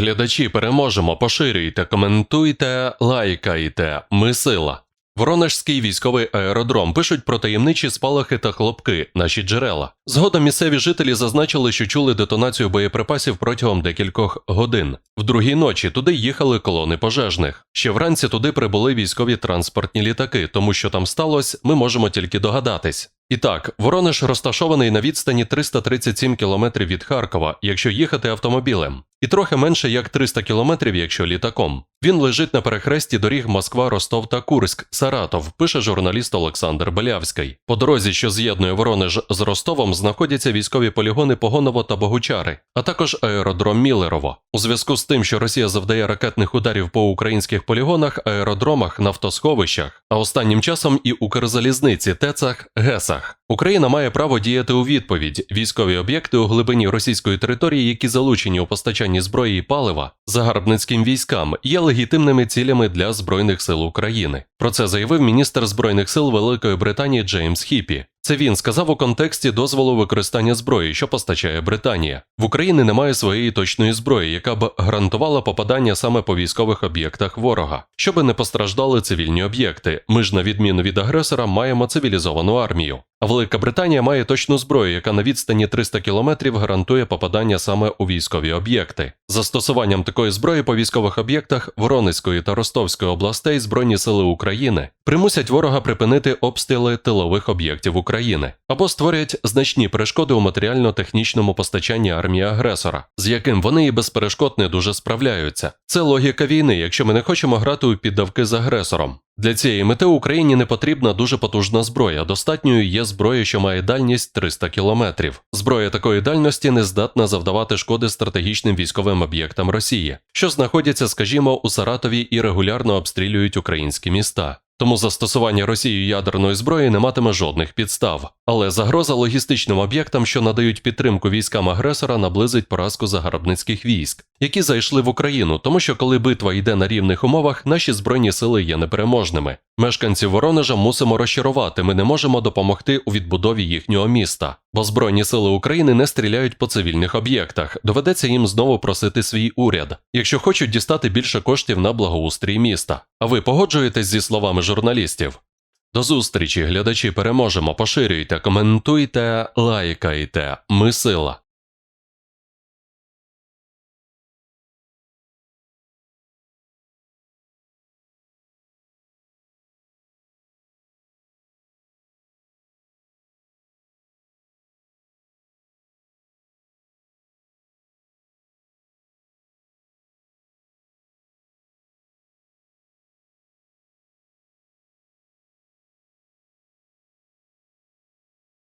Глядачі переможемо, поширюйте, коментуйте, лайкайте. Ми сила. Воронежський військовий аеродром пишуть про таємничі спалахи та хлопки, наші джерела. Згодом місцеві жителі зазначили, що чули детонацію боєприпасів протягом декількох годин. В другій ночі туди їхали колони пожежних. Ще вранці туди прибули військові транспортні літаки, тому що там сталося, ми можемо тільки догадатись. І так, Воронеж розташований на відстані 337 кілометрів від Харкова, якщо їхати автомобілем, і трохи менше як 300 кілометрів, якщо літаком. Він лежить на перехресті доріг Москва, Ростов та Курськ, Саратов, пише журналіст Олександр Белявський. По дорозі, що з'єднує Воронеж з Ростовом, знаходяться військові полігони Погоново та Богучари, а також аеродром Мілерово. У зв'язку з тим, що Росія завдає ракетних ударів по українських полігонах, аеродромах, нафтосховищах, а останнім часом і Укрзалізниці, ТЕЦах, ГЕСах. Україна має право діяти у відповідь. Військові об'єкти у глибині російської території, які залучені у постачанні зброї і палива загарбницьким військам, є легітимними цілями для збройних сил України. Про це заявив міністр збройних сил Великої Британії Джеймс Хіпі. Це він сказав у контексті дозволу використання зброї, що постачає Британія. В Україні немає своєї точної зброї, яка б гарантувала попадання саме по військових об'єктах ворога, щоби не постраждали цивільні об'єкти. Ми ж, на відміну від агресора, маємо цивілізовану армію. Велика Британія має точну зброю, яка на відстані 300 кілометрів гарантує попадання саме у військові об'єкти. Застосуванням такої зброї по військових об'єктах Воронезької та Ростовської областей Збройні сили України примусять ворога припинити обстріли тилових об'єктів України або створять значні перешкоди у матеріально-технічному постачанні армії агресора, з яким вони і без перешкод не дуже справляються. Це логіка війни, якщо ми не хочемо грати у піддавки з агресором. Для цієї мети Україні не потрібна дуже потужна зброя. Достатньою є зброя, що має дальність 300 кілометрів. Зброя такої дальності не здатна завдавати шкоди стратегічним військовим об'єктам Росії, що знаходяться, скажімо, у Саратові і регулярно обстрілюють українські міста. Тому застосування Росією ядерної зброї не матиме жодних підстав. Але загроза логістичним об'єктам, що надають підтримку військам агресора, наблизить поразку загарбницьких військ, які зайшли в Україну, тому що коли битва йде на рівних умовах, наші збройні сили є непереможними. Мешканців Воронежа мусимо розчарувати. Ми не можемо допомогти у відбудові їхнього міста, бо збройні сили України не стріляють по цивільних об'єктах. Доведеться їм знову просити свій уряд, якщо хочуть дістати більше коштів на благоустрій міста. А ви погоджуєтесь зі словами журналістів? До зустрічі, глядачі, переможемо. Поширюйте, коментуйте, лайкайте. Ми сила.